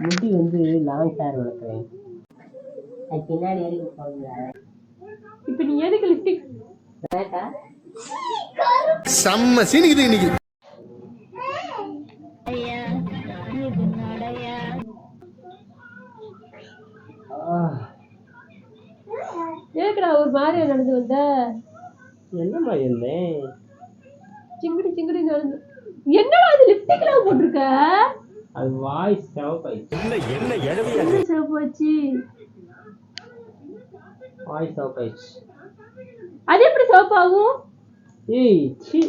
முடி வந்து long hair வளர்க்குறேன். அது பின்னாடி இப்ப நீ எதுக்கு லிப்டிக் வேட்டா செம்ம சீனிக்குது இன்னைக்கு. ஏக்கடா ஒரு மாதிரியா நடந்து வந்த? என்னம்மா இருந்தேன் சிங்குடி சிங்குடி நடந்து என்னடா அது லிப்டிக் எல்லாம் போட்டிருக்க? அது வாய்ஸ் சிவப்பாயிடுச்சு. என்ன சிவப்பு வச்சு வாய்ஸ் சிவப்பாயிடுச்சு. அது எப்படி சிவப்பாகும்? ஏய் சி.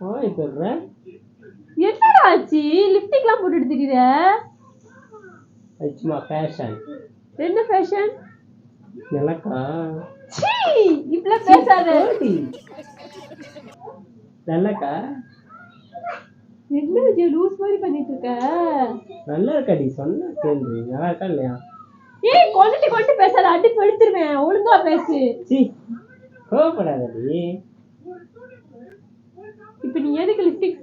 வாய் சொல்ற. என்னடா ஆச்சு? லிப்டிக் எல்லாம் போட்டுட்டு திரியுற? அது சும்மா ஃபேஷன் என்ன ஃபேஷன் எனக்கா சீ! இப்படிலாம் பேசாத. நல்லக்கா என்ன விஜய் லூஸ் மாதிரி பண்ணிட்டு இருக்க நல்லா இருக்காடி சொன்ன கேள்வி நல்லா இருக்கா இல்லையா? ஏய் கொண்டுட்டு கொண்டு பேசாத. அடி படுத்துருவேன் ஒழுங்கா பேசு. சி கோவப்படாதடி. இப்ப நீ எதுக்கு லிப்டிக்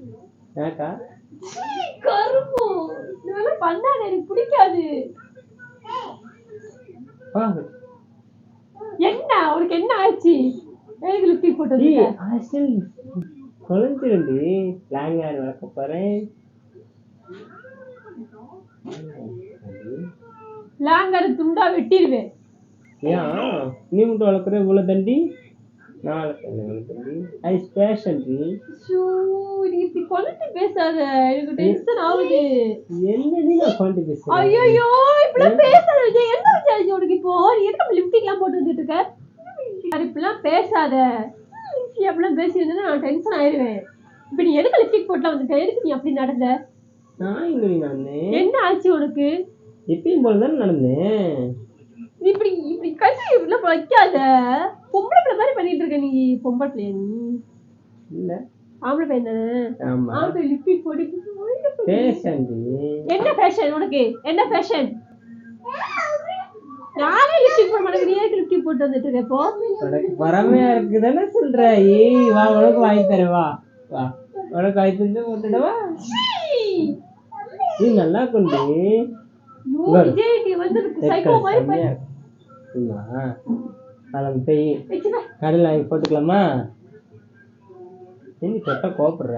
எனக்கா? கருப்பு. இதெல்லாம் பண்ணாத. எனக்கு பிடிக்காது. என்ன? உனக்கு என்ன ஆச்சு? எதுக்கு லிப்டிக் போட்டு டி வந்திருக்க? ஆக்சுவலி தொலைஞ்சிருண்டி லாங் ஹேர் வளர்க்க போறேன். லாங்கர துண்டா வெட்டிடுவேன் ஏன்? நீ மட்டும் வளர்க்குற? இவ்வளோ தண்டி? நான் வளர்க்குறேன் இவ்வளோ தண்டி. ஷூ, நீ இப்படி கொண்டுட்டு பேசாத. எனக்கு டென்ஷன் ஆகுது. என்னடி நான் கொண்டு பேசுறேன் ஐயோ இப்படிலாம் பேசாத. விஜய் என்ன விஜய் ஆச்சு உனக்கு இப்போ நீ எதுக்கு போட்டு வந்துட்டு இருக்க? இப்படிலாம் பேசாத. நீ அப்படிலாம் பேசியிருந்தா நான் டென்ஷன் ஆயிடுவேன் இப்ப நீ எதுக்கு லிப்டிக் போட்டுலாம் வந்துட்ட? எதுக்கு நீ அப்படி நடந்த? நான் இங்கே நான் என்ன ஆச்சு உனக்கு? எப்பயும் போல தானே நடந்தேன். நீ இப்படி இப்படி கட்டி இப்படிலாம் வைக்காத. பொம்பளை பிள்ளை மாதிரி பண்ணிட்டு இருக்க நீ பொம்பளை பிள்ளையா நீ? இல்லை. ஆம்பளை பையன் தானே? ஆம்பளை லிப்டிக் போட்டு ஃபேஷன் என்ன ஃபேஷன் உனக்கு? என்ன ஃபேஷன் நானே லிப்டிக் போட மாட்டேங்க போட்டு வந்துட்டு இப்போ பொறாமையா இருக்குதானே சொல்ற. ஏய் வா உனக்கு வாங்கி தரேன் வா. வா. உனக்கு வாங்கி தந்து போட்டுடவா நீ நல்லா கொண்டு. போய் வச்சுக்க. கடையில் வாங்கி போட்டுக்கலாமா? நீ தொட்ட கோப்படுற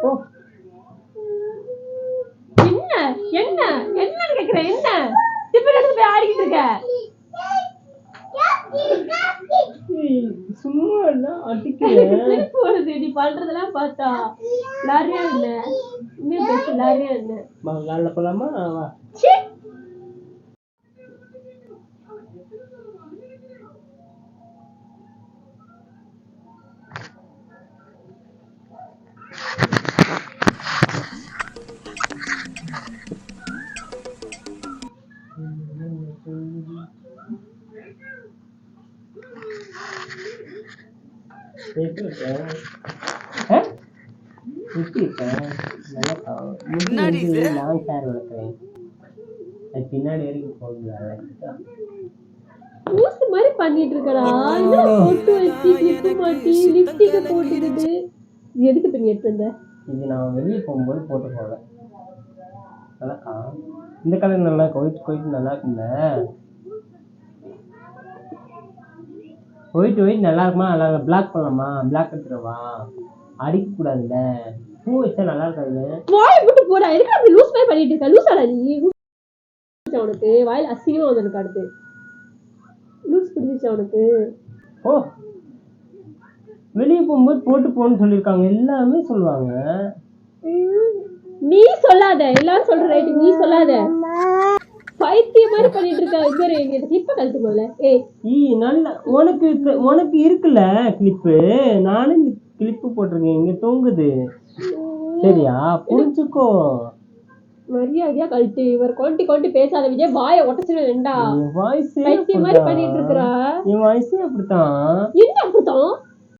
ஓ என்ன? என்ன? என்னன்னு கேக்குறேன் என்ன? எடுத்து போய் ஆடிக்கிட்டு இருக்க ஏய், வருது நீ பண்றதெல்லாம் பார்த்தா லாரியா இல்ல. இன்னும் பேசு லாரியா இல்ல. போலாமா? வா. ச்சீ. நல்லா hair வளர்க்குறேன். அது பின்னாடி வரைக்கும் போகுது. லூசு மாதிரி பண்ணிட்டு இருக்கடா பொட்டு வச்சு கிளிப்பு மாட்டி லிப்டிக்க போட்டுக்கிட்டு? இது எதுக்கு இப்ப நீ எடுத்து வந்த? இது நான் வெளியே போகும்போது போட்டு போவேன் நல்லாக்கா இந்த கலர் நல்லா ஒயிட் ஒயிட் நல்லா இருக்குல்ல? ஒயிட் ஒயிட் நல்லா இருக்குமா? நல்லா பிளாக் பண்ணலாமா? பிளாக் எடுத்துடவா? அடிக்க கூடாதுல்ல. பூ வச்சா நல்லா இருக்காது வாயை போட்டு போடா. எதுக்கு அப்படி லூஸ் மாதிரி பண்ணிட்டு இருக்க? லூசாடா நீ. உனக்கு? வாயில் அசிங்கமா வந்திருக்கு அடுத்து. லூஸ் பிடிச்சிச்சா உனக்கு? ஓ. வெளியே போகும்போது போட்டு போன்னு சொல்லியிருக்காங்க. எல்லாமே சொல்லுவாங்க. நீ சொல்லாத. எல்லாரும் சொல்ற ரைட்டு. நீ சொல்லாத. பைத்தியம் மாதிரி பண்ணிட்டு இருக்க? இது எங்க இப்ப கழட்டு போல ஏய். ஈ நல்ல உனக்கு இப்ப- உனக்கு இருக்குல்ல கிளிப்பு நானும் கிளிப்பு போட்டிருக்கேன். இங்க தொங்குது. சரியா? புரிஞ்சுக்கோ. மரியாதையா கழட்டு. இவர் கொண்டு கொண்டு பேசாத விஜய் வாயை ஒட்டச்சிட வேண்டா என் வாய்ஸே பைத்தியம் மாதிரி பண்ணிட்டு இருக்கிறா? என் வாய்ஸே அப்படித்தான்? என்ன அப்படித்தான்?